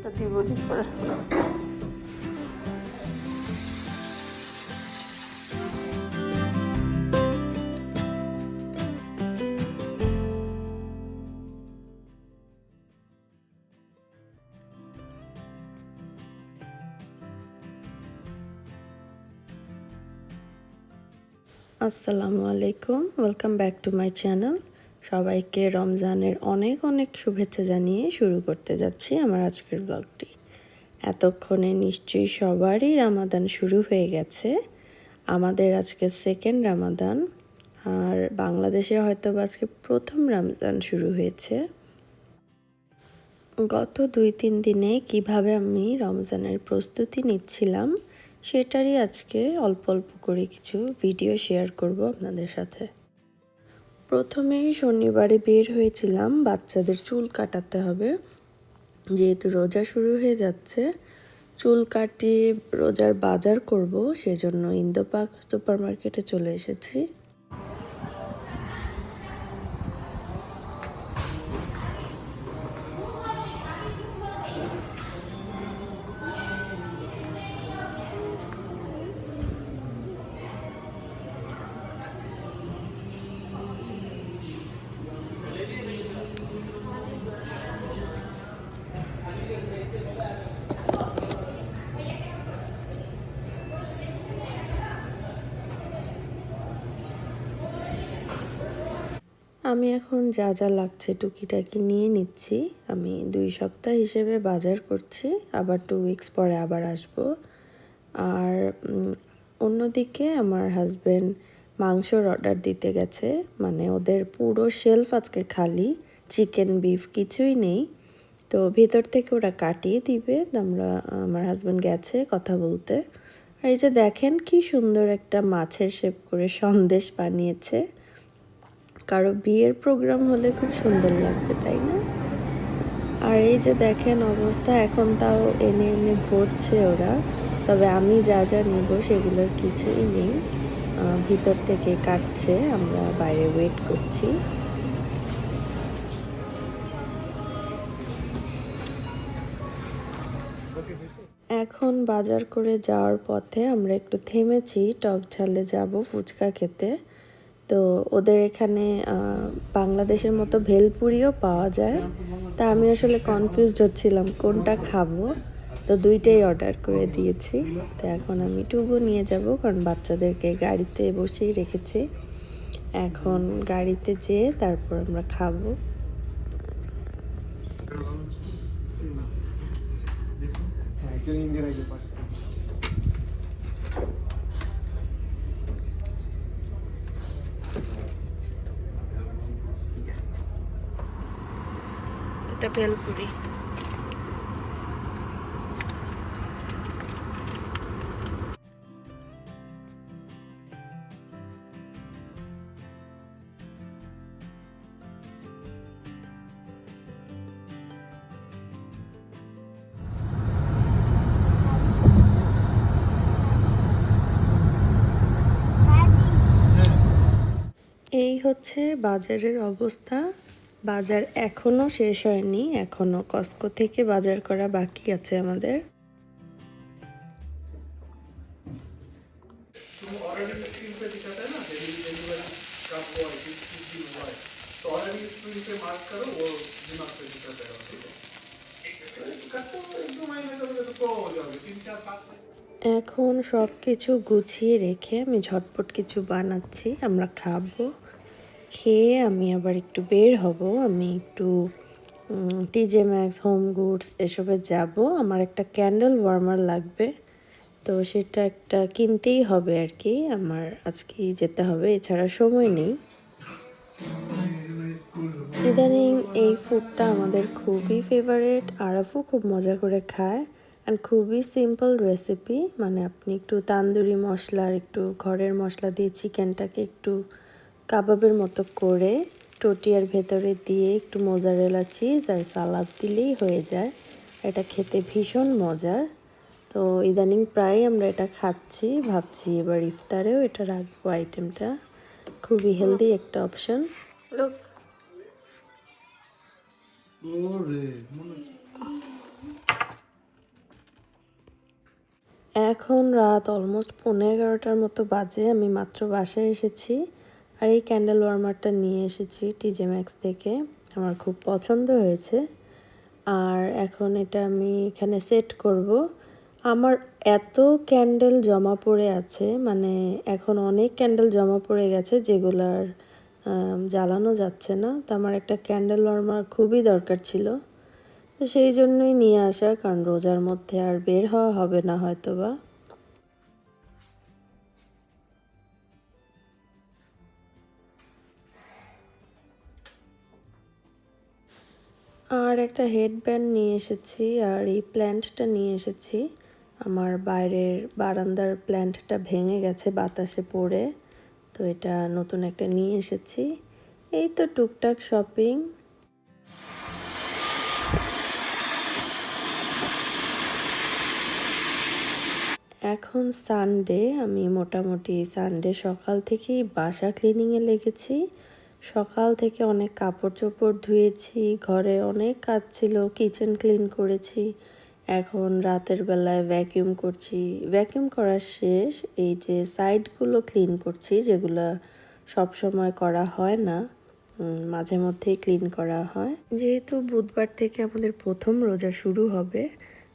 পঁচিশ করে আসসালামু আলাইকুম welcome back to my channel সবাইকে রমজানের অনেক অনেক শুভেচ্ছা জানিয়ে শুরু করতে যাচ্ছি আমার আজকের ব্লগটি এতক্ষণে নিশ্চয়ই সবারই রামাদান শুরু হয়ে গেছে। আমাদের আজকে সেকেন্ড রামাদান, আর বাংলাদেশে হয়তো আজকে প্রথম রামজান শুরু হয়েছে। গত দুই তিন দিনে কীভাবে আমি রমজানের প্রস্তুতি নিচ্ছিলাম, সেটারই আজকে অল্প অল্প করে কিছু ভিডিও শেয়ার করব আপনাদের সাথে। প্রথমেই শনিবারে বের হয়েছিলাম, বাচ্চাদের চুল কাটাতে হবে। যেহেতু রোজা শুরু হয়ে যাচ্ছে, চুল কাটিয়ে রোজার বাজার করব, সেজন্য ইন্দোপাক সুপার মার্কেটে চলে এসেছি। আমি এখন যা যা লাগছে টুকিটাকি নিয়ে নিচ্ছি। আমি দুই সপ্তাহ হিসেবে বাজার করছি, আবার টু উইকস পরে আবার আসব। আর অন্যদিকে আমার হাজব্যান্ড মাংসর অর্ডার দিতে গেছে। মানে ওদের পুরো শেলফ আজকে খালি চিকেন বিফ কিছুই নেই। তো ভেতর থেকে ওরা কাটিয়ে দিবে, আমরা, আমার হাজব্যান্ড গেছে কথা বলতে। আর এই যে দেখেন কি সুন্দর একটা মাছের শেপ করে সন্দেশ বানিয়েছে। কারও বিয়ের প্রোগ্রাম হলে খুব সুন্দর লাগবে, তাই না? আর এই যে দেখেন অবস্থা, এখন তাও এনে এনে ভরছে ওরা। তবে আমি যা যা নেব সেগুলোর কিছুই নেই। ভিতর থেকে কাটছে, আমরা বাইরে ওয়েট করছি। এখন বাজার করে যাওয়ার পথে আমরা একটু থেমেছি, টক ঝালে যাব ফুচকা খেতে। তো ওদের এখানে বাংলাদেশের মতো ভেলপুরিও পাওয়া যায়। তা আমি আসলে কনফিউজড হচ্ছিলাম, কোনটা খাব? তো দুইটাই অর্ডার করে দিয়েছি। তো এখন আমি টুগু নিয়ে যাব, কারণ বাচ্চাদেরকে গাড়িতে বসেই রেখেছি। এখন গাড়িতে যেয়ে তারপর আমরা খাব। একজন ইন্ডিয়ান একজন পাকিস্তান এটা ভেলপুরি এই হচ্ছে বাজারের অবস্থা। বাজার এখনও শেষ হয়নি এখনও কস্কো থেকে বাজার করা বাকি আছে আমাদের। এখন সব কিছু গুছিয়ে রেখে আমি ঝটপট কিছু বানাচ্ছি, আমরা খাব। খেয়ে আমি আবার একটু বের হব। আমি একটু টিজে ম্যাক্স হোম গুডস এসবে যাব। আমার একটা ক্যান্ডেল ওয়ার্মার লাগবে। তো সেটা একটা কিনতেই হবে আর কি আমার আজকে যেতে হবে, এছাড়া সময় নেই। ইদানিং এই ফুডটা আমাদের খুবই ফেভারেট আরাফও খুব মজা করে খায়। অ্যান্ড খুবই সিম্পল রেসিপি মানে আপনি একটু তান্দুরি মশলা আর একটু ঘরের মশলা দিয়ে চিকেনটাকে একটু কাবাবের মতো করে টোটিয়ার ভেতরে দিয়ে একটু মোজারেলা চিজ আর সালাদ দিলেই হয়ে যায়। এটা খেতে ভীষণ মজার। তো ইদানিং প্রায় আমরা এটা খাচ্ছি ভাবছি এবার ইফতারেও এটা রাখব আইটেমটা। খুবই হেলদি একটা অপশন। লোক ওরে মনে হচ্ছে এখন রাত অলমোস্ট পনেরো এগারোটার মতো বাজে আমি মাত্র বাসায় এসেছি। আর এই ক্যান্ডেল ওয়ার্মারটা নিয়ে এসেছি টিজে ম্যাক্স থেকে। আমার খুব পছন্দ হয়েছে। আর এখন এটা আমি এখানে সেট করব। আমার এত ক্যান্ডেল জমা পড়ে আছে মানে এখন অনেক ক্যান্ডেল জমা পড়ে গেছে যেগুলার জ্বালানো যাচ্ছে না। তো আমার একটা ক্যান্ডেল ওয়ার্মার খুবই দরকার ছিল। তো সেই জন্যই নিয়ে আসা কারণ রোজার মধ্যে আর বের হওয়া হবে না হয়তো বা আর একটা হেডব্যান্ড নিয়ে এসেছি আর এই প্ল্যান্টটা নিয়ে এসেছি। আমার বাইরের বারান্দার প্ল্যান্টটা ভেঙে গেছে বাতাসে পড়ে, তো এটা নতুন একটা নিয়ে এসেছি। এই তো টুকটাক শপিং এখন সানডে আমি মোটামুটি সানডে সকাল থেকেই বাসা ক্লিনিংয়ে লেগেছি। সকাল থেকে অনেক কাপড় চোপড় ধুয়েছি, ঘরে অনেক কাজ ছিল, কিচেন ক্লিন করেছি। এখন রাতের বেলায় ভ্যাকিউম করছি। ভ্যাকিউম করা শেষ, এই যে সাইডগুলো ক্লিন করছি, যেগুলো সব সময় করা হয় না মাঝে মধ্যেই ক্লিন করা হয়। যেহেতু বুধবার থেকে আমাদের প্রথম রোজা শুরু হবে,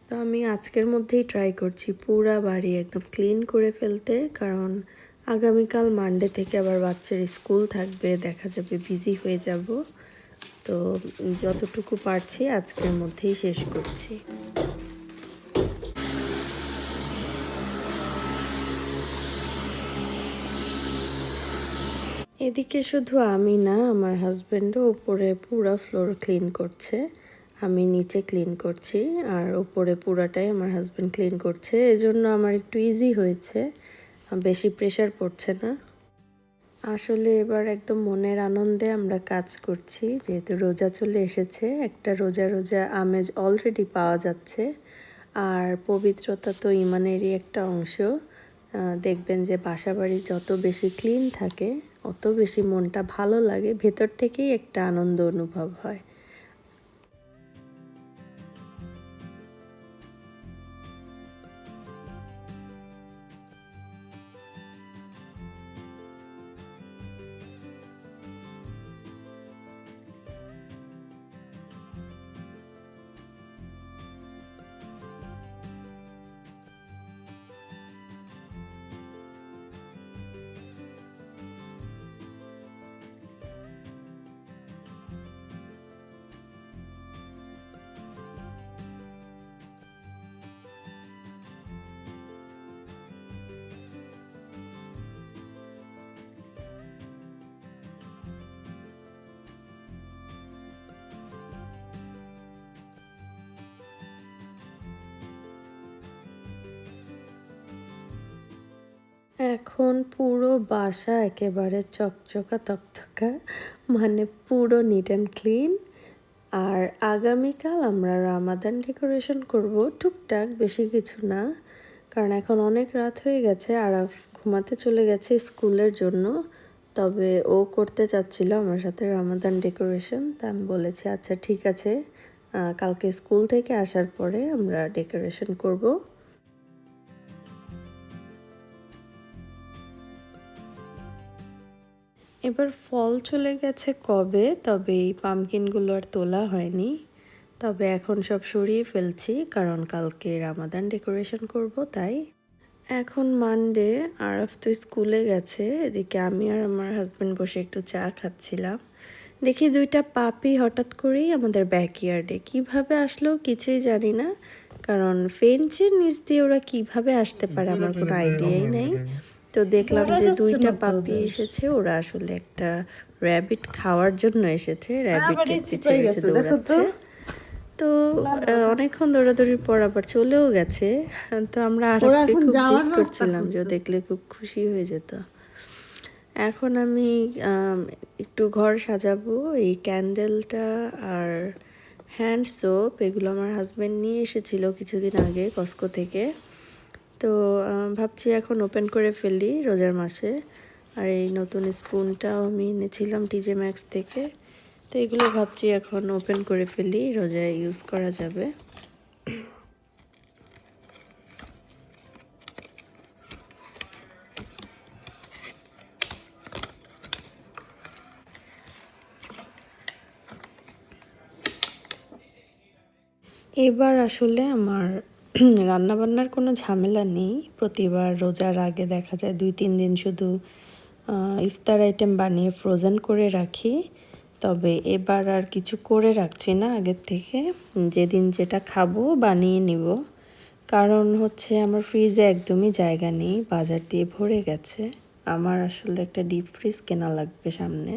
তো আমি আজকের মধ্যেই ট্রাই করছি পুরা বাড়ি একদম ক্লিন করে ফেলতে, কারণ আগামীকাল মানডে থেকে আবার বাচ্চার স্কুল থাকবে, দেখা যাবে বিজি হয়ে যাব। তো যতটুকু পারছি আজকের মধ্যেই শেষ করছি। এদিকে শুধু আমি না, আমার হাজব্যান্ডও উপরে পুরা ফ্লোর ক্লিন করছে। আমি নিচে ক্লিন করছি, আর উপরে পুরাটাই আমার হাজব্যান্ড ক্লিন করছে। এজন্য আমার একটু ইজি হয়েছে। বেশি প্রেশার পড়ছে না। আসলে এবার একদম মনের আনন্দে আমরা কাজ করছি। যেহেতু রোজা চলে এসেছে, একটা রোজা রোজা আমেজ অলরেডি পাওয়া যাচ্ছে। আর পবিত্রতা তো ইমানেরই একটা অংশ। দেখবেন যে বাসা বাড়ি যত বেশি ক্লিন থাকে, অত বেশি মনটা ভালো লাগে, ভেতর থেকেই একটা আনন্দ অনুভব হয়। এখন পুরো বাসা একেবারে চকচকা তকতকা মানে পুরো নিট অ্যান্ড ক্লিন আর আগামীকাল আমরা রামাদান ডেকোরেশন করব, টুকটাক বেশি কিছু না। কারণ এখন অনেক রাত হয়ে গেছে আর ঘুমাতে চলে গেছে স্কুলের জন্য। তবে ও করতে চাচ্ছিল আমার সাথে রামাদান ডেকোরেশন তা আমি বলেছি আচ্ছা ঠিক আছে। কালকে স্কুল থেকে আসার পরে আমরা ডেকোরেশন করব। এবার ফল চলে গেছে কবে? তবে এই পামকিনগুলো আর তোলা হয়নি। তবে এখন সব সরিয়ে ফেলছি কারণ কালকে রামাদান ডেকোরেশন করব তাই। এখন মানডে আরফ তো স্কুলে গেছে এদিকে আমি আর আমার হাজব্যান্ড বসে একটু চা খাচ্ছিলাম। দেখি দুইটা পাপি হঠাৎ করেই আমাদের ব্যাকইয়ার্ডে কীভাবে আসলো কিছুই জানি না কারণ ফেঞ্চের নিচ দিয়ে ওরা কীভাবে আসতে পারে আমার কোনো আইডিয়াই নেই। তো দেখলাম যে দুইটা পাপি এসেছে ওরা আসলে একটা র্যাবিট খাওয়ার জন্য এসেছে র্যাবিটের পিছে দৌড়াচ্ছে। তো অনেকক্ষণ দৌড়াদৌড়ির পর আবার চলেও গেছে। তো আমরা আর খুব মিস করছিলাম যে দেখলে খুব খুশি হয়ে যেত। এখন আমি একটু ঘর সাজাবো এই ক্যান্ডেলটা আর হ্যান্ড সোপ এগুলো আমার হাজব্যান্ড নিয়ে এসেছিল কিছুদিন আগে কস্কো থেকে। তো ভাবছি এখন ওপেন করে ফেলি রোজার মাসে। আর এই নতুন স্পুনটাও আমি এনেছিলাম টিজে ম্যাক্স থেকে। তো এগুলো ভাবছি এখন ওপেন করে ফেলি, রোজায় ইউজ করা যাবে। এবার আসলে আমার রান্নাবান্নার কোনো ঝামেলা নেই। প্রতিবার রোজার আগে দেখা যায় দুই, তিন দিন শুধু ইফতার আইটেম বানিয়ে ফ্রোজেন করে রাখি। তবে এবার আর কিছু করে রাখছি না আগের থেকে। যেদিন যেটা খাব বানিয়ে নিব। কারণ হচ্ছে আমার ফ্রিজে একদমই জায়গা নেই। বাজার দিয়ে ভরে গেছে। আমার আসলে একটা ডিপ ফ্রিজ কেনা লাগবে সামনে।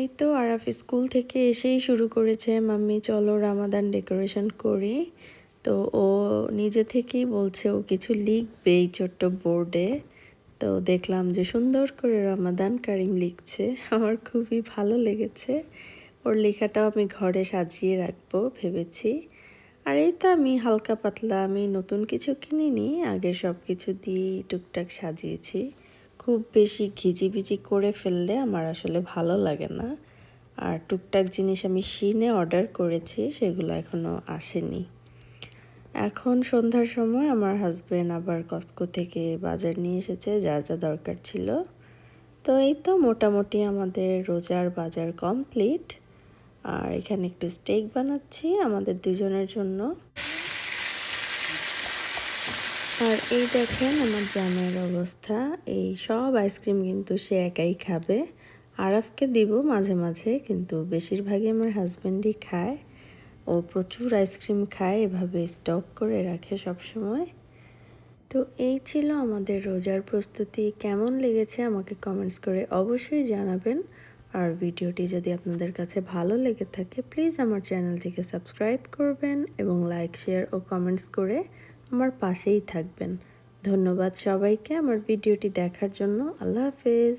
এই তো আরাফ স্কুল থেকে এসেই শুরু করেছে, মাম্মি, চলো রামাদান ডেকোরেশন করি। তো ও নিজে থেকেই বলছে, ও কিছু লিখবে এই ছোট্ট বোর্ডে। তো দেখলাম যে সুন্দর করে রামাদান কারিম লিখছে, আমার খুবই ভালো লেগেছে। ওর লেখাটাও আমি ঘরে সাজিয়ে রাখব ভেবেছি। আর এই তো আমি হালকা পাতলা, আমি নতুন কিছু কিনিনি আগে সব কিছু দিয়ে টুকটাক সাজিয়েছি। খুব বেশি ঘিজিবিজি করে ফেললে আমার আসলে ভালো লাগে না। আর টুকটাক জিনিস আমি শিনে অর্ডার করেছি, সেগুলো এখনও আসেনি। এখন সন্ধ্যার সময় আমার হাজব্যান্ড আবার কস্কো থেকে বাজার নিয়ে এসেছে, যা যা দরকার ছিল। তো এই তো মোটামুটি আমাদের রোজার বাজার কমপ্লিট। আর এখানে একটু স্টেক বানাচ্ছি আমাদের দুজনের জন্য। আর এই দেখেন আমার জামাইয়ের অবস্থা। এই সব আইসক্রিম কিন্তু সে একাই খাবে। আরাফকে দিব মাঝে মাঝে, কিন্তু বেশিরভাগই আমার হাজব্যান্ডই খায়। ও প্রচুর আইসক্রিম খায়, এভাবে স্টক করে রাখে সব সময় তো এই ছিল আমাদের রোজার প্রস্তুতি। কেমন লেগেছে আমাকে কমেন্টস করে অবশ্যই জানাবেন। আর ভিডিওটি যদি আপনাদের কাছে ভালো লেগে থাকে প্লিজ আমার চ্যানেলটিকে সাবস্ক্রাইব করবেন এবং লাইক শেয়ার ও কমেন্টস করে আমার পাশেই থাকবেন। ধন্যবাদ সবাইকে আমার ভিডিওটি দেখার জন্য। আল্লাহ হাফেজ।